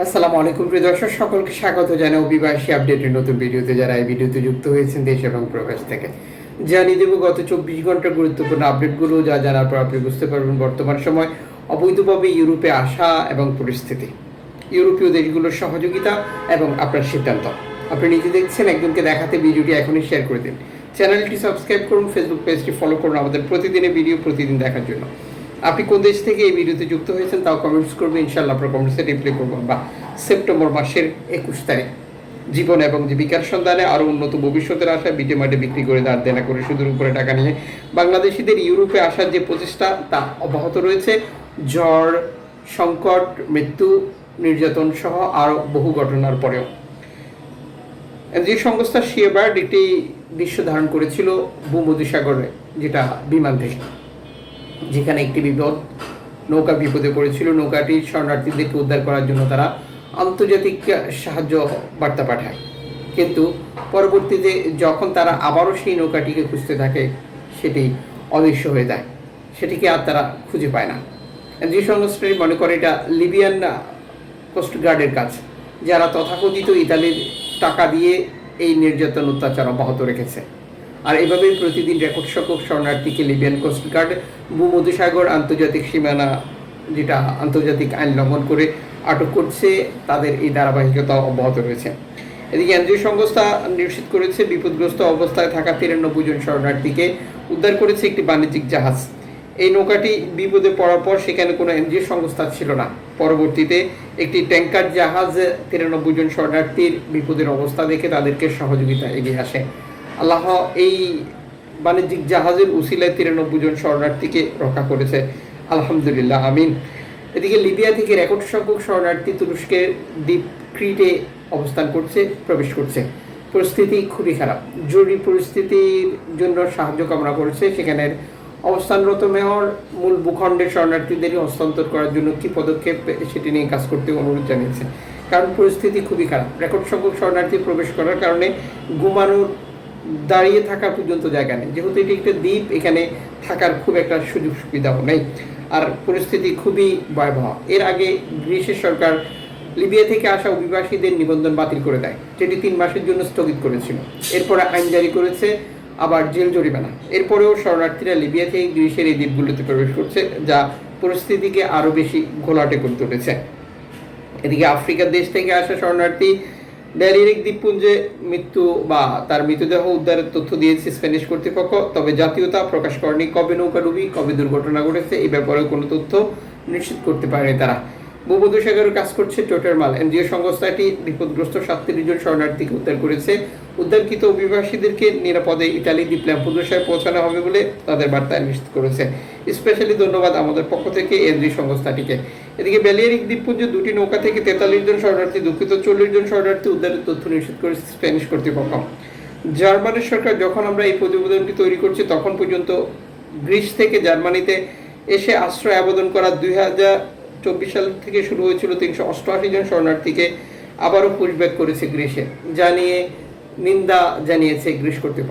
আসসালামু আলাইকুম প্রিয় দর্শক, সকলকে স্বাগত জানাই অভিবাসী আপডেটের নতুন ভিডিওতে। যারা এই ভিডিওতে যুক্ত হয়েছেন দেশ এবং প্রবাস থেকে, জানিয়ে দেবো গত চব্বিশ ঘণ্টার গুরুত্বপূর্ণ আপডেটগুলো যা জানার পর আপনি বুঝতে পারবেন বর্তমান সময় অবৈধভাবে ইউরোপে আসা এবং পরিস্থিতি, ইউরোপীয় দেশগুলোর সহযোগিতা এবং আপনার সিদ্ধান্ত। আপনি নিজে দেখছেন, একজনকে দেখাতে ভিডিওটি এখনই শেয়ার করে দিন। চ্যানেলটি সাবস্ক্রাইব করুন ফেসবুক পেজটি ফলো করুন আমাদের প্রতিদিনের ভিডিও প্রতিদিন দেখার জন্য। আপনি কোন দেশ থেকে এই ভিডিওতে যুক্ত হয়েছেন তাও কমেন্টস করবেন ইনশাল্লাহ আপনার কমেন্টসে রিপ্লাই করব বা সেপ্টেম্বর মাসের একুশ তারিখ। জীবন এবং জীবিকার সন্ধানে আরও উন্নত ভবিষ্যতের আশায় বিটে মাঠে বিক্রি করে দাঁড় দেনা করে সুদূর উপরে টাকা নিয়ে বাংলাদেশিদের ইউরোপে আসার যে প্রচেষ্টা, তা অব্যাহত রয়েছে। ঝড় সংকট, মৃত্যু, নির্যাতন সহ আরও বহু ঘটনার পরেও। যে সংস্থা শিয়েবার্ড একটি দৃশ্য ধারণ করেছিল ভূমধ্যসাগরে যেটা বিমান থেকে। যেখানে একটি বিপদ, নৌকা বিপদে পড়েছিল। নৌকাটি শরণার্থীদেরকে উদ্ধার করার জন্য তারা আন্তর্জাতিক সাহায্য বার্তা পাঠায়। কিন্তু পরবর্তীতে যখন তারা আবারও সেই নৌকাটিকে খুঁজতে থাকে, সেটি অদৃশ্য হয়ে যায়। সেটিকে আর তারা খুঁজে পায় না। যে সংস্থাটি মনে করে এটা লিবিয়ান কোস্টগার্ডের কাজ, যারা তথাকথিত ইতালির টাকা দিয়ে এই নির্যাতন অত্যাচার অব্যাহত রেখেছে। আর এভাবেই প্রতিদিন রেকর্ড সংখ্যক শরণার্থীকে লিবিয়ান কোস্টগার্ড ভূমধ্যসাগর, আন্তর্জাতিক সীমানা যেটা আন্তর্জাতিক আইন লঙ্ঘন করে আটক করছে, তাদের এই ধারাবাহিকতা অব্যাহত রয়েছে। এদিকে এনজিও সংস্থা নিশ্চিত করেছে, বিপদগ্রস্ত অবস্থায় থাকা তিরানব্বই জন শরণার্থীকে উদ্ধার করেছে একটি বাণিজ্যিক জাহাজ। এই নৌকাটি বিপদে পড়ার পর সেখানে কোনো এনজিও সংস্থা ছিল না। পরবর্তীতে একটি ট্যাঙ্কার জাহাজ তিরানব্বই জন শরণার্থীর বিপদের অবস্থা দেখে তাদেরকে সহযোগিতা এগিয়ে আসে। আল্লাহ এই বাণিজ্যিক জাহাজের উসিলায় তিরানব্বই জন শরণার্থীকে রক্ষা করেছে। আলহামদুলিল্লাহ, আমিন। এদিকে লিবিয়া থেকে রেকর্ড সংখ্যক শরণার্থী তুরস্কের দ্বীপ ক্রিটে অবস্থান করছে, প্রবেশ করছে। পরিস্থিতি খুবই খারাপ। জরুরি পরিস্থিতির জন্য সাহায্য কামনা করেছে সেখানের অবস্থানরত মেয়র। মূল ভূখণ্ডের শরণার্থীদেরই হস্তান্তর করার জন্য কী পদক্ষেপ সেটি নিয়ে কাজ করতে অনুরোধ জানিয়েছে। কারণ পরিস্থিতি খুবই খারাপ। রেকর্ড সংখ্যক শরণার্থী প্রবেশ করার কারণে ঘুমানোর দাঁড়িয়ে থাকা পর্যন্ত জায়গা নেই। যেহেতু এটি একটা দ্বীপ, এখানে থাকার খুব একটা সুযোগ সুবিধাও নেই। আর পরিস্থিতি খুবই ভয়াবহ। এর আগে গ্রিসের সরকার লিবিয়া থেকে আসা অভিবাসীদের নিবন্ধন বাতিল করে দেয়, যেটি তিন মাসের জন্য স্থগিত করেছিল। এরপরে আইন জারি করেছে, আবার জেল জরিমানা। এরপরেও শরণার্থীরা লিবিয়া থেকে গ্রিসের এই দ্বীপগুলোতে প্রবেশ করছে, যা পরিস্থিতিকে আরও বেশি ঘোলাটে করে তুলেছে। এদিকে আফ্রিকার দেশ থেকে আসা শরণার্থী ড্যারিরিক দ্বীপপুঞ্জে মৃত্যু বা তার মৃতদেহ উদ্ধারের তথ্য দিয়েছে স্প্যানিশ কর্তৃপক্ষ, তবে জাতীয়তা প্রকাশ করেনি কবে নৌকা ডুবি, কবে দুর্ঘটনা ঘটেছে এই ব্যাপারে কোনো তথ্য নিশ্চিত করতে পারেনি তারা। ভূমধ্যসাগরে কাজ করছে টোটার মাল। এনজিও সংস্থাটি বিপদগ্রস্ত সাতত্রিশ জন শরণার্থীকে উদ্ধার করেছে। উদ্ধারকৃত অভিবাসীদেরকে নিরাপদে ইটালি দ্বীপ ল্যাম্পুদোসায় পৌঁছানো হবে বলে তাদের বার্তায় নিশ্চিত করেছে। স্পেশালি ধন্যবাদ আমাদের পক্ষ থেকে এনজিও সংস্থাটিকে। এদিকে বেলিয়ারিক দ্বীপপুঞ্জে দুটি নৌকা থেকে তেতাল্লিশ জন শরণার্থী, দুঃখিত চল্লিশ জন শরণার্থী উদ্ধারের তথ্য নিশ্চিত করেছে স্প্যানিশ কর্তৃপক্ষ। জার্মানির সরকার যখন আমরা এই প্রতিবেদনটি তৈরি করছি, তখন পর্যন্ত গ্রিস থেকে জার্মানিতে এসে আশ্রয় আবেদন করা দুই হাজার চব্বিশ সাল থেকে শুরু হয়েছিল তিনশো অষ্টআশি জন শরণার্থীকে আবারও পুশব্যাক করেছে গ্রিসে যা নিয়ে নিন্দা জানিয়েছে গ্রিস কর্তৃপক্ষ।